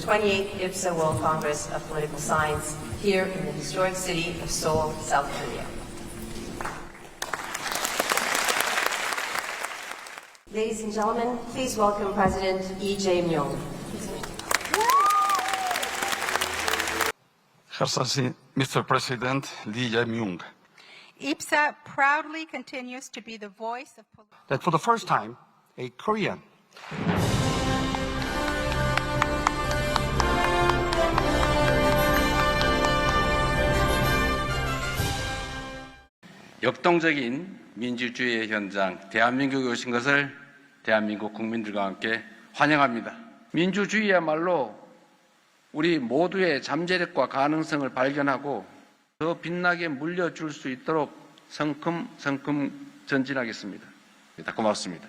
28th IPSA World Congress of Political Science here in the historic city of Seoul, South Korea. Ladies and gentlemen, please welcome President Lee Jae-myung. Excellency, Mr. President Lee Jae-myung, IPSA proudly continues to be the voice of that for the first time, a Korean 역동적인 민주주의의 현장, 대한민국에 오신 것을 대한민국 국민들과 함께 환영합니다. 민주주의야말로 우리 모두의 잠재력과 가능성을 발견하고 더 빛나게 물려줄 수 있도록 성큼성큼 전진하겠습니다. 고맙습니다.